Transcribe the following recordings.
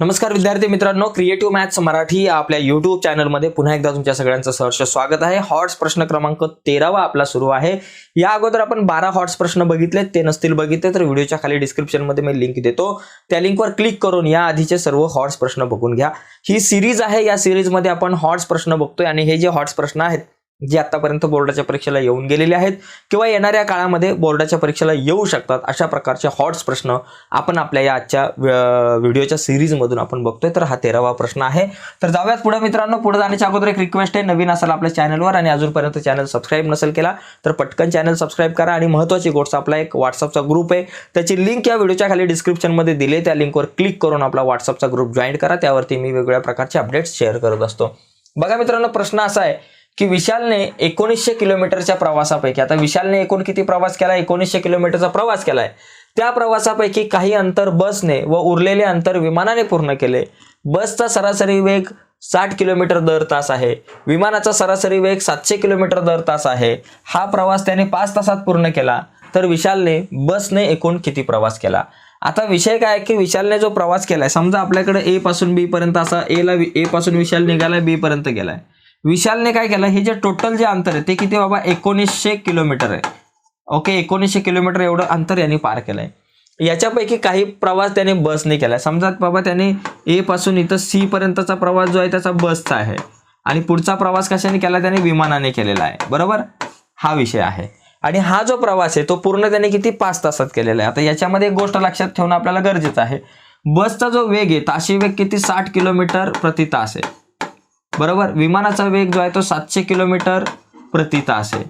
नमस्कार विद्यार्थी मित्रांनो क्रिएटिव्ह मॅथ्स मराठी आपल्या युट्यूब चॅनलमध्ये पुन्हा एकदा तुमच्या सगळ्यांचं सहर्ष स्वागत आहे. हॉट्स प्रश्न क्रमांक तेरावा आपला सुरू आहे. या अगोदर आपण बारा हॉट्स प्रश्न बघितले ते नसतील बघितले तर व्हिडिओच्या खाली डिस्क्रिप्शनमध्ये मी लिंक देतो. त्या लिंकवर क्लिक करून या आधीचे सर्व हॉट्स प्रश्न बघून घ्या. ही सिरीज आहे या सिरीजमध्ये आपण हॉट्स प्रश्न बघतोय आणि हे जे हॉट्स प्रश्न आहेत जे आतापर्यंत बोर्डाच्या परीक्षेला येऊन गेलेले आहेत किंवा येणाऱ्या काळामध्ये बोर्डाच्या परीक्षेला येऊ शकतात अशा प्रकारचे हॉट्स प्रश्न आपण आपल्या या आजच्या व्हिडिओच्या सिरीजमधून आपण बघतोय. तर हा तेरावा प्रश्न आहे. तर जाऊयात पुढे मित्रांनो. पुढे जाण्याच्या अगोदर एक रिक्वेस्ट आहे. नवीन असाल आपल्या चॅनलवर आणि अजूनपर्यंत चॅनल सबस्क्राईब नसेल केला तर पटकन चॅनल सबस्क्राईब करा आणि महत्त्वाची गोष्ट आपला एक व्हॉट्सअपचा ग्रुप आहे. त्याची लिंक या व्हिडिओच्या खाली डिस्क्रिप्शनमध्ये दिली त्या लिंकवर क्लिक करून आपला व्हॉट्सअपचा ग्रुप जॉईन करा. त्यावरती मी वेगवेगळ्या प्रकारचे अपडेट्स शेअर करत असतो. बघा मित्रांनो प्रश्न असा आहे. की विशालने एकोणीसशे किलोमीटरच्या प्रवासापैकी आता विशालने एकूण किती प्रवास केला? एकोणीसशे किलोमीटरचा प्रवास केलाय. त्या प्रवासापैकी काही अंतर बसने व उरलेले अंतर विमानाने पूर्ण केले. बसचा सरासरी वेग साठ किलोमीटर दर तास आहे. विमानाचा सरासरी वेग सातशे किलोमीटर दर तास आहे. हा प्रवास त्याने पाच तासात पूर्ण केला. तर विशालने बसने एकूण किती प्रवास केला? आता विषय काय आहे की विशालने जो प्रवास केलाय समजा आपल्याकडे ए पासून बी पर्यंत असा ए ला ए पासून विशाल निघालाय बी पर्यंत गेलाय. विशालने काय केलं हे जे टोटल जे अंतर आहे ते किती बाबा? एकोणीसशे किलोमीटर आहे. ओके एकोणीसशे किलोमीटर एवढं अंतर यांनी पार केलं आहे याच्यापैकी काही प्रवास त्याने बसने केलाय. समजा बाबा त्याने ए पासून इथं सी पर्यंतचा प्रवास जो आहे त्याचा बसचा आहे. आणि पुढचा प्रवास कशाने केला? त्याने विमानाने केलेला आहे. बरोबर? हा विषय आहे. आणि हा जो प्रवास आहे तो पूर्ण त्याने किती? पाच तासात केलेला आहे. आता याच्यामध्ये एक गोष्ट लक्षात ठेवणं आपल्याला गरजेचं आहे. बसचा जो वेग आहे ताशी वेग किती? साठ किलोमीटर प्रति तास आहे. बरोबर? विमानाचा वेग जो आहे तो सातशे किलोमीटर प्रति तास आहे.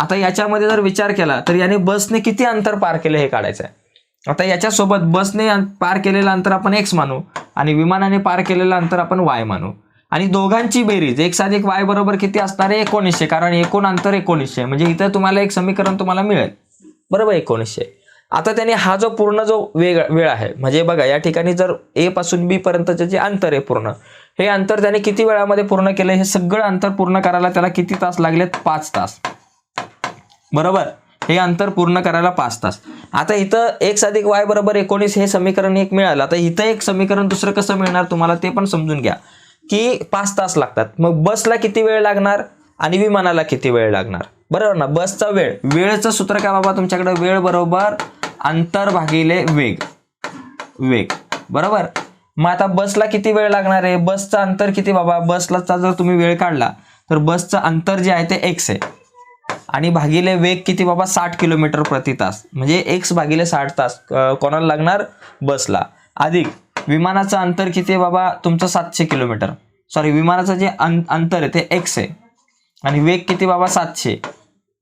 आता याच्यामध्ये जर विचार केला तर याने बसने किती अंतर पार केले हे काढायचं आहे आता याच्यासोबत बसने पार केलेलं अंतर आपण एक्स मानू आणि विमानाने पार केलेलं अंतर आपण वाय मानू. आणि दोघांची बेरीज एक साधिक वाय बरोबर किती असणार आहे? एकोणीसशे कारण एकूण अंतर एकोणीसशे म्हणजे इथं तुम्हाला एक समीकरण तुम्हाला मिळेल. बरोबर? एकोणीसशे आता त्याने हा जो पूर्ण जो वेग वेळ आहे म्हणजे बघा या ठिकाणी जर ए पासून बी पर्यंतचे जे अंतर आहे पूर्ण हे अंतर त्याने किती वेळामध्ये पूर्ण केलं? हे सगळं अंतर पूर्ण करायला त्याला किती तास लागलेत? पाच तास. बरोबर? हे अंतर पूर्ण करायला पाच तास. आता इथं एक अधिक वाय बरोबर एकोणीस हे समीकरण एक मिळालं. आता इथं एक समीकरण दुसरं कसं मिळणार तुम्हाला ते पण समजून घ्या. की पाच तास लागतात. मग बसला किती वेळ लागणार? आणि विमानाला किती वेळ लागणार? बरोबर ना? बसचा वेळ. वेळचं सूत्र काय बाबा तुमच्याकडे? वेळ बरोबर अंतर भागिले वेग. वेग. बरोबर? मग आता बसला किती वेळ लागणार आहे? बसचं अंतर किती बाबा? बसलाचा जर तुम्ही वेळ काढला तर बसचं अंतर जे आहे ते एक्स आहे. आणि भागिले वेग किती बाबा? साठ किलोमीटर प्रति तास. म्हणजे एक्स भागिले साठ तास कोणाला लागणार? बसला. अधिक विमानाचं अंतर किती आहे बाबा? तुमचं सातशे किलोमीटर. सॉरी विमानाचं जे अं- अंतर आहे ते एक्स आहे. आणि वेग किती बाबा? सातशे.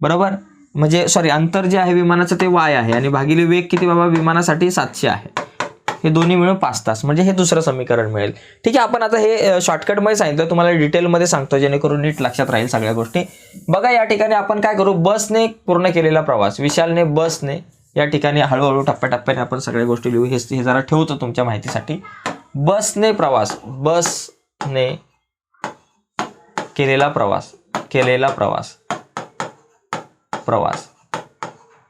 बरोबर? म्हणजे सॉरी अंतर जे आहे विमानाचं ते वाय आहे. आणि भागिले वेग किती बाबा? विमानासाठी सातशे आहे. हे दोन्ही मिळून पाच तास म्हणजे हे दुसरं समीकरण मिळेल. ठीक आहे आपण आता हे शॉर्टकटमध्ये सांगितलं तुम्हाला डिटेलमध्ये सांगतो जेणेकरून नीट लक्षात राहील सगळ्या गोष्टी. बघा या ठिकाणी आपण काय करू बसने पूर्ण केलेला प्रवास विशालने बसने या ठिकाणी हळूहळू टप्प्याटप्प्याने आपण सगळ्या गोष्टी लिहू. हे हे जरा ठेवतो तुमच्या माहितीसाठी. बसने प्रवास बसने केलेला प्रवास केलेला प्रवास प्रवास.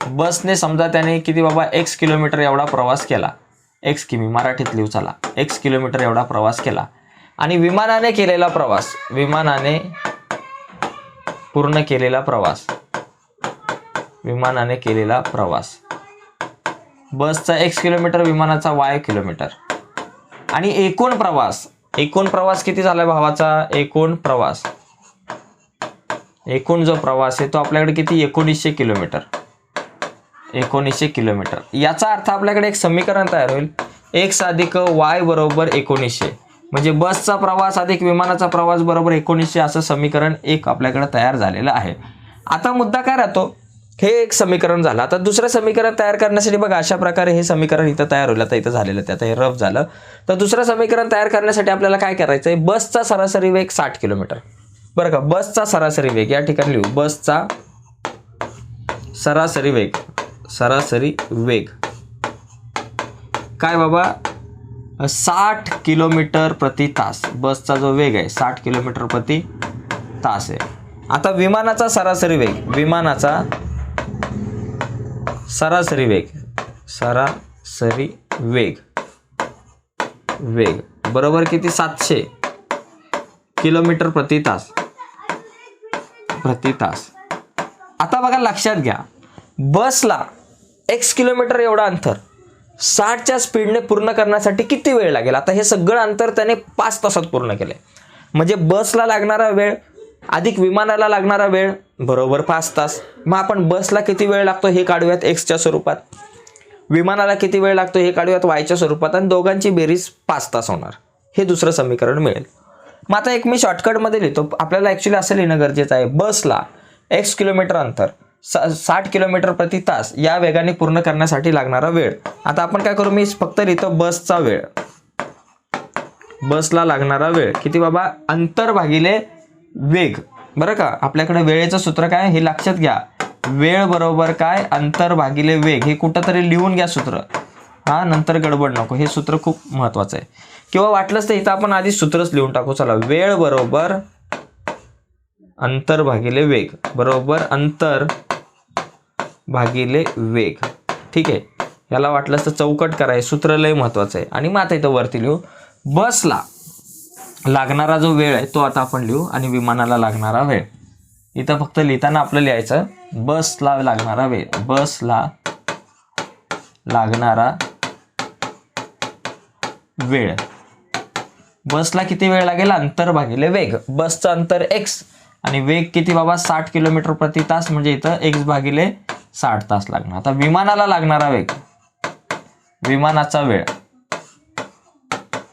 बसने समजा त्याने किती बाबा एक्स किलोमीटर एवढा प्रवास केला. एक्स किमी मराठीत लिहू चला. एक्स किलोमीटर एवढा प्रवास केला. आणि विमानाने केलेला प्रवास. विमानाने पूर्ण केलेला प्रवास. विमानाने केलेला प्रवास. बसचा एक्स किलोमीटर विमानाचा वाय किलोमीटर आणि एकूण प्रवास. एकूण प्रवास किती झाला भावाचा? एकूण प्रवास. एकूण जो प्रवास आहे तो आपल्याकडे किती? एकोणीसशे किलोमीटर एकोणीसशे किलोमीटर. याचा अर्थ आपल्याकडे एक समीकरण तयार होईल. एक्स अधिक वाय बरोबर एकोणीसशे. म्हणजे बसचा प्रवास अधिक विमानाचा प्रवास बरोबर एकोणीसशे असं समीकरण एक आपल्याकडे तयार झालेलं आहे. आता मुद्दा काय राहतो? हे एक समीकरण झालं. आता दुसरं समीकरण तयार करण्यासाठी बघा अशा प्रकारे हे समीकरण इथं तयार होईल. आता इथं झालेलं त्यात आता हे रफ झालं. तर दुसरं समीकरण तयार करण्यासाठी आपल्याला काय करायचं आहे? बसचा सरासरी वेग साठ किलोमीटर. बरं का? बसचा सरासरी वेग. या ठिकाणी लिहू. बसचा सरासरी वेग. सरासरी वेग. काय बाबा? साठ किलोमीटर प्रति तास. बसचा जो वेग आहे साठ किलोमीटर प्रति तास आहे. आता विमानाचा सरासरी वेग. विमानाचा सरासरी वेग. सरासरी वेग. वेग. बरोबर किती? सातशे किलोमीटर प्रति तास. प्रति तास. आता बघा लक्षात घ्या. बसला एक्स किलोमीटर एवढं अंतर. साठच्या स्पीडने पूर्ण करण्यासाठी किती वेळ लागेल? आता हे सगळं अंतर त्याने पाच तासात पूर्ण केलं म्हणजे बसला लागणारा वेळ अधिक विमानाला लागणारा वेळ बरोबर पाच तास. मग आपण बसला किती वेळ लागतो हे काढूयात एक्सच्या स्वरूपात. विमानाला किती वेळ लागतो हे काढूयात वायच्या स्वरूपात. आणि दोघांची बेरीज पाच तास होणार. हे दुसरं समीकरण मिळेल. मग आता एक मी शॉर्टकटमध्ये लिहितो. आपल्याला ॲक्च्युली असं लिहिणं गरजेचं आहे. बसला एक्स किलोमीटर अंतर. सा साठ किलोमीटर प्रति तास या वेगाने पूर्ण करण्यासाठी लागणारा वेळ. आता आपण काय करू? मी फक्त लिहितो बसचा वेळ. बसला लागणारा वेळ. किती बाबा? अंतर भागिले वेग. बरं का? आपल्याकडे वेळेचं सूत्र काय? हे लक्षात घ्या. वेळ बरोबर काय? अंतर भागिले वेग. हे कुठं तरी लिहून घ्या सूत्र. हा नंतर गडबड नको. हे सूत्र खूप महत्वाचं आहे. किंवा वाटलंच तर इथं आपण आधी सूत्रच लिहून टाकू. चला वेळ बरोबर अंतर भागिले वेग. बरोबर अंतर भागिले वेग. ठीक आहे? याला वाटलंच तर चौकट करायचं. सूत्र लय महत्वाचं आहे. आणि मग आता इथं वरती लिहू. बसला लागणारा जो वेळ आहे तो आता आपण लिहू आणि विमानाला लागणारा वेळ. इथं फक्त लिहिताना आपलं लिहायचं. बसला लागणारा वेळ. बसला लागणारा वेळ. बसला किती वेळ लागेल? अंतर भागिले वेग. बसचं अंतर एक्स आणि वेग किती बाबा? साठ किलोमीटर प्रति तास. म्हणजे इथं एक्स भागिले साठ तास लागणार. आता विमानाला लागणारा वेग. विमानाचा वेळ.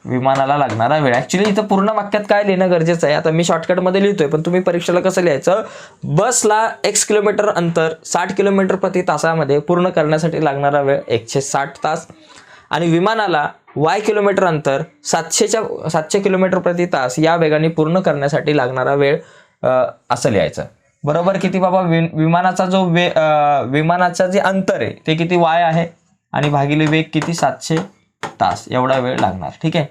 विमानाला लागणारा वेळ. ऍक्च्युली इथं पूर्ण वाक्यात काय लिहिणं गरजेचं आहे? आता मी शॉर्टकटमध्ये लिहितोय पण तुम्ही परीक्षेला कसं लिहायचं? बसला एक्स किलोमीटर अंतर साठ किलोमीटर प्रति तासामध्ये पूर्ण करण्यासाठी लागणारा वेळ एकशे साठ तास. आणि विमानाला वाय किलोमीटर अंतर सातशेच्या सातशे किलोमीटर प्रति तास या वेगाने पूर्ण करण्यासाठी लागणारा वेळ असं लिहायचं. बरोबर किती बाबा विमानाचा जो वे विमानाचा जे अंतर आहे ते किती वाय आहे? आणि भागिले वेग किती? सातशे तास. एवढा वेळ लागणार. ठीक आहे?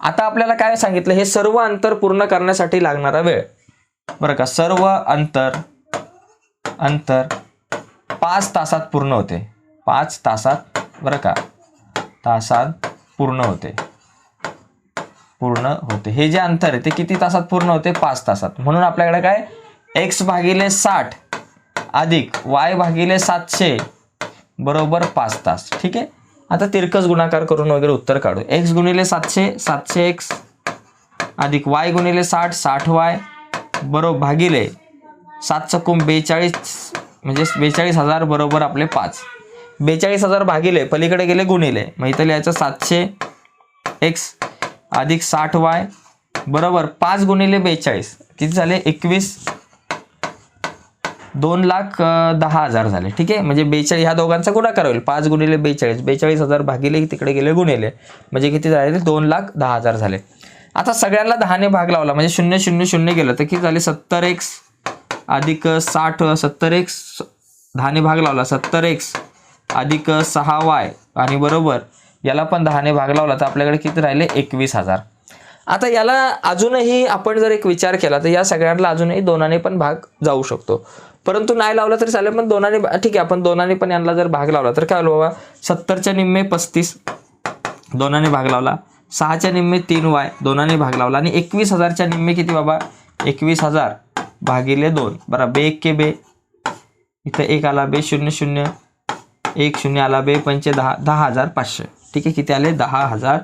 आता आपल्याला काय सांगितलं? हे सर्व अंतर पूर्ण करण्यासाठी लागणारा वेळ. बरं का? सर्व अंतर अंतर पाच तासात पूर्ण होते. पाच तासात बरं का? तासात पूर्ण होते. पूर्ण होते. हे जे अंतर आहे ते किती तासात पूर्ण होते? पाच तासात. म्हणून आपल्याकडे काय? एक्स भागिले साठ अधिक वाय भागिले सातशे बरोबर पाच तास. ठीक आहे? आता तिरकस गुणाकार करून वगैरे उत्तर काढू. एक्स गुणिले सातशे सातशे एक्स अधिक वाय गुणिले साठ साठ वाय बरोबर भागिले सात चकूम बेचाळीस म्हणजे बेचाळीस हजार बरोबर आपले पाच. बेचाळीस हजार भागिले पलीकडे गेले गुणिले. मग इथं लिहायचं सातशे एक्स अधिक साठ वाय बरोबर पाच गुणिले बेचाळीस. किती झाले? एकवीस. दोन लाख दहा हजार झाले. ठीक आहे? म्हणजे बेचाळीस ह्या दोघांचा गुणाकार होईल. पाच गुणिले बेचाळीस. बेचाळीस हजार भागिले तिकडे गेले गुणिले. म्हणजे किती झाले? दोन लाख दहा हजार झाले. आता सगळ्यांना दहाने भाग लावला. म्हणजे शून्य शून्य शून्य गेलं तर किती झाले? सत्तर एक्स अधिक साठ सत्तर एक्स दहाने भाग लावला. सत्तर एक्स अधिक सहा वाय आणि बरोबर याला पण दहाने भाग लावला. तर आपल्याकडे किती राहिले? एकवीस हजार. आता याला अजूनही आपण जर एक विचार केला तर या सगळ्यांना अजूनही दोनाने पण भाग जाऊ शकतो. परंतु नाही लावला तरी चालेल पण दोनाने ठीक आहे आपण दोनाने पण यांना जर भाग लावला तर काय होईल बाबा? सत्तरच्या निम्मे पस्तीस दोनाने भाग लावला सहाच्या निम्मे तीन वाय दोनाने भाग लावला आणि एकवीस हजारच्या निम्मे किती बाबा? एकवीस हजार भागिले दोन बरं बे एक के बे. इथं एक आला बे शून्य शून्य एक शून्य आला बे पंचे दहा दहा हजार पाचशे. ठीक आहे किती आले? दहा हजार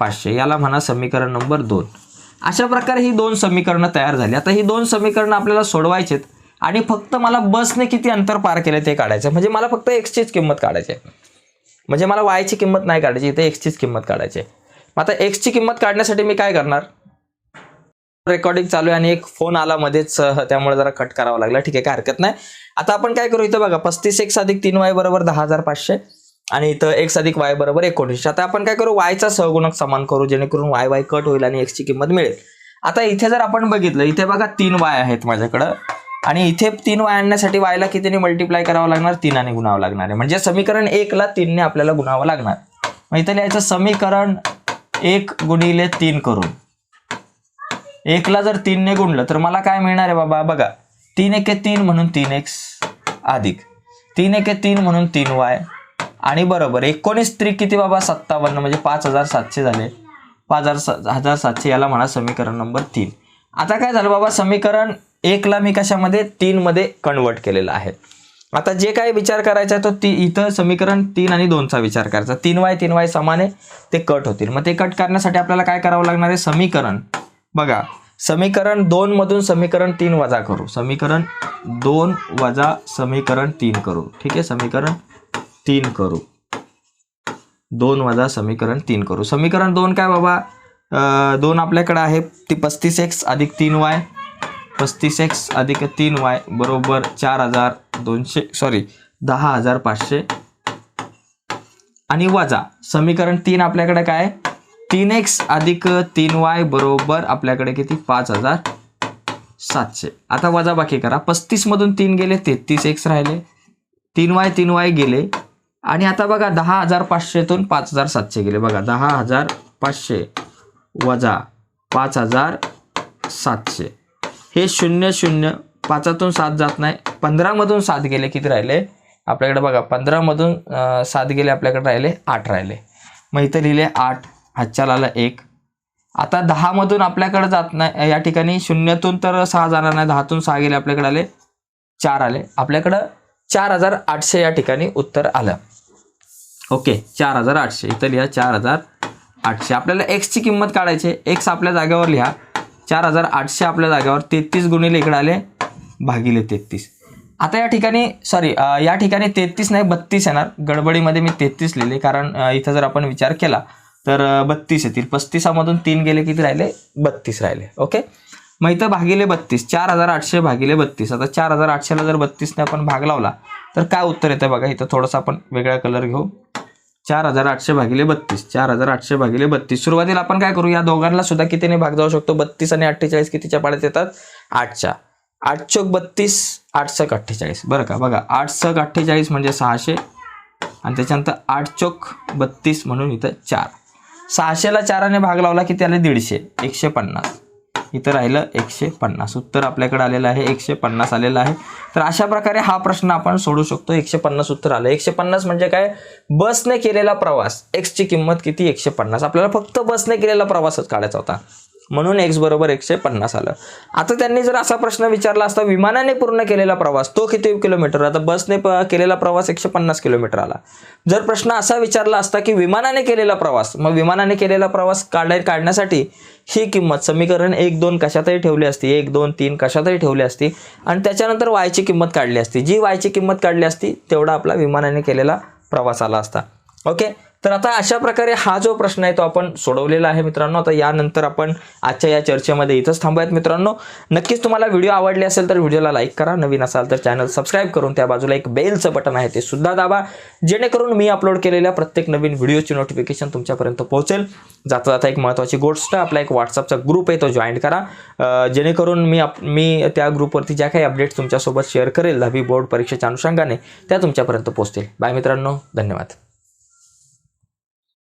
पाचशे. याला म्हणा समीकरण नंबर दोन. अशा प्रकारे ही दोन समीकरणं तयार झाली. आता ही दोन समीकरणं आपल्याला सोडवायचेत. आणि फक्त मला बसने किती अंतर पार केले ते काढायचं. म्हणजे मला फक्त एक्सचीच किंमत काढायची आहे. म्हणजे मला वायची किंमत नाही काढायची इथे एक्सचीच किंमत काढायची आहे. मग आता एक्सची किंमत काढण्यासाठी मी काय करणार? रेकॉर्डिंग चालू आहे आणि एक फोन आला मध्येच त्यामुळे जरा कट करावा लागला. ठीक आहे काय हरकत नाही. आता आपण काय करू इथं बघा पस्तीस एक्स अधिक तीन वाय बरोबर दहा हजार पाचशे आणि इथं एक्स अधिक वाय बरोबर एकोणीसशे. आता आपण काय करू? वायचा सहगुणक समान करू जेणेकरून वाय वाय कट होईल आणि एक्सची किंमत मिळेल. आता इथे जर आपण बघितलं इथे बघा तीन वाय आहेत माझ्याकडं. आणि इथे तीन वाय आणण्यासाठी वायला कितीने मल्टिप्लाय करावं लागणार? तीनाने गुणावं लागणार आहे. म्हणजे समीकरण एकला तीनने आपल्याला गुणावं लागणार. मग इथे लिहायचं समीकरण एक गुणिले तीन करून. एकला जर तीनने गुणलं तर मला काय मिळणार आहे बाबा? बघा तीन एके तीन म्हणून तीन एक्स अधिक. तीन एके तीन म्हणून तीन वाय. आणि बरोबर एकोणीस त्रिक किती बाबा? सत्तावन्न म्हणजे पाच हजार सातशे झाले. पाच हजार हजार सातशे याला म्हणा समीकरण नंबर तीन. आता काय झालं बाबा? समीकरण एकला मी कशामध्ये? तीनमध्ये कन्वर्ट केलेलं आहे. आता जे काय विचार करायचा तो ती इथं समीकरण तीन आणि दोनचा विचार करायचा. तीन वाय तीन वाय समाने ते कट होतील. मग ते कट करण्यासाठी आपल्याला काय करावं लागणार आहे? समीकरण. बघा समीकरण दोन मधून समीकरण तीन वजा करू. समीकरण दोन वजा समीकरण तीन करू. ठीक आहे? समीकरण तीन करू. दोन वजा समीकरण तीन करू. समीकरण दोन काय बाबा? दोन आपल्याकडे आहे ती पस्तीस एक्स अधिक तीन वाय. पस्तीस एक्स अधिक तीन वाय बरोबर चार हजार दोनशे सॉरी दहा हजार पाचशे. आणि वजा समीकरण तीन आपल्याकडे काय? तीन एक्स अधिक तीन वाय बरोबर आपल्याकडे किती? पाच हजार सातशे. आता वजा बाकी करा. पस्तीस मधून तीन गेले तेहतीस एक्स राहिले. तीन वाय तीन वाय गेले. आणि आता बघा दहा हजार पाचशेतून पाच हजार सातशे गेले. बघा दहा हजार पाचशे वजा पाच हजार सातशे. हे शून्य शून्य पाचातून सात जात नाही. पंधरामधून सात गेले किती राहिले? आपल्याकडे बघा पंधरामधून सात गेले आपल्याकडे राहिले आठ राहिले. मग इथं लिहिले आठ हातच्याला आलं एक. आता दहामधून आपल्याकडे जात नाही या ठिकाणी शून्यातून तर सहा जाणार नाही दहातून सहा गेले आपल्याकडे आले चार आले. आपल्याकडं चार हजार आठशे या ठिकाणी उत्तर आलं. ओके चार हजार आठशे. इथं लिहा चार हजार आठशे. आपल्याला एक्सची किंमत काढायची आहे. एक्स आपल्या जागेवर लिहा. चार हजार आठशे आपल्या जागेवर तेहतीस गुणिले इकडे आले भागिले तेहतीस. आता या ठिकाणी सॉरी या ठिकाणी तेहतीस नाही बत्तीस येणार. गडबडीमध्ये मी तेहतीस लिहिले कारण इथं जर आपण विचार केला तर बत्तीस येतील. पस्तीसामधून तीन गेले किती राहिले? बत्तीस राहिले ओके मग इथं भागिले बत्तीस चार हजार आठशे भागिले बत्तीस. आता चार हजार आठशेला जर बत्तीसने आपण भाग लावला तर काय उत्तर येतं बघा? इथं थोडंसं आपण वेगळा कलर घेऊ. चार हजार आठशे भागिले बत्तीस. चार हजार आठशे भागिले बत्तीस. सुरुवातीला आपण काय करू या दोघांना सुद्धा कितीने भाग जाऊ शकतो? बत्तीस आणि अठ्ठेचाळीस कितीच्या पाड्यात येतात? आठच्या. आठ चौक बत्तीस आठ सक अठ्ठेचाळीस. बरं का? बघा आठ सक अठ्ठेचाळीस म्हणजे सहाशे आणि त्याच्यानंतर आठ चौक बत्तीस म्हणून इथं चार. सहाशेला चाराने भाग लावला की त्याला दीडशे. एकशे पन्नास. इथं राहिलं एकशे पन्नास. उत्तर आपल्याकडे आलेलं आहे एकशे पन्नास आलेलं आहे. तर अशा प्रकारे हा प्रश्न आपण सोडू शकतो. एकशे पन्नास उत्तर आलं. एकशे पन्नास म्हणजे काय? बसने केलेला प्रवास. एक्सची किंमत किती? एकशे पन्नास. आपल्याला फक्त बसने केलेला प्रवासच काढायचा होता. म्हणून एक्स बरोबर एकशे पन्नास आलं. आता त्यांनी जर असा प्रश्न विचारला असता विमानाने पूर्ण केलेला प्रवास तो किती किलोमीटर? आता बसने प- केलेला प्रवास एकशे पन्नास किलोमीटर आला. जर प्रश्न असा विचारला असता की विमानाने केलेला प्रवास मग विमानाने केलेला प्रवास काढाय काढण्यासाठी ही किंमत समीकरण एक दोन कशातही ठेवली असती एक दोन तीन कशातही ठेवली असती आणि त्याच्यानंतर वायची किंमत काढली असती. जी वायची किंमत काढली असती तेवढा आपला विमानाने केलेला प्रवास आला असता. ओके तर आता अशा प्रकारे हा जो प्रश्न आहे तो आपण सोडवलेला आहे मित्रांनो. आता यानंतर आपण आजच्या या चर्चेमध्ये इथंच थांबूयात मित्रांनो. नक्कीच तुम्हाला व्हिडिओ आवडले असेल तर व्हिडिओला लाईक करा. नवीन असाल तर चॅनल सबस्क्राईब करून त्या बाजूला एक बेलचं बटन आहे ते सुद्धा दाबा. जेणेकरून मी अपलोड केलेल्या प्रत्येक नवीन व्हिडिओची नोटिफिकेशन तुमच्यापर्यंत पोहोचेल. जाता जाता एक महत्त्वाची गोष्ट आपला एक व्हॉट्सअपचा ग्रुप आहे तो जॉईन करा. जेणेकरून मी आप मी त्या ग्रुपवरती ज्या काही अपडेट्स तुमच्यासोबत शेअर करेल दहावी बोर्ड परीक्षेच्या अनुषंगाने त्या तुमच्यापर्यंत पोहोचतील. बाय मित्रांनो. धन्यवाद.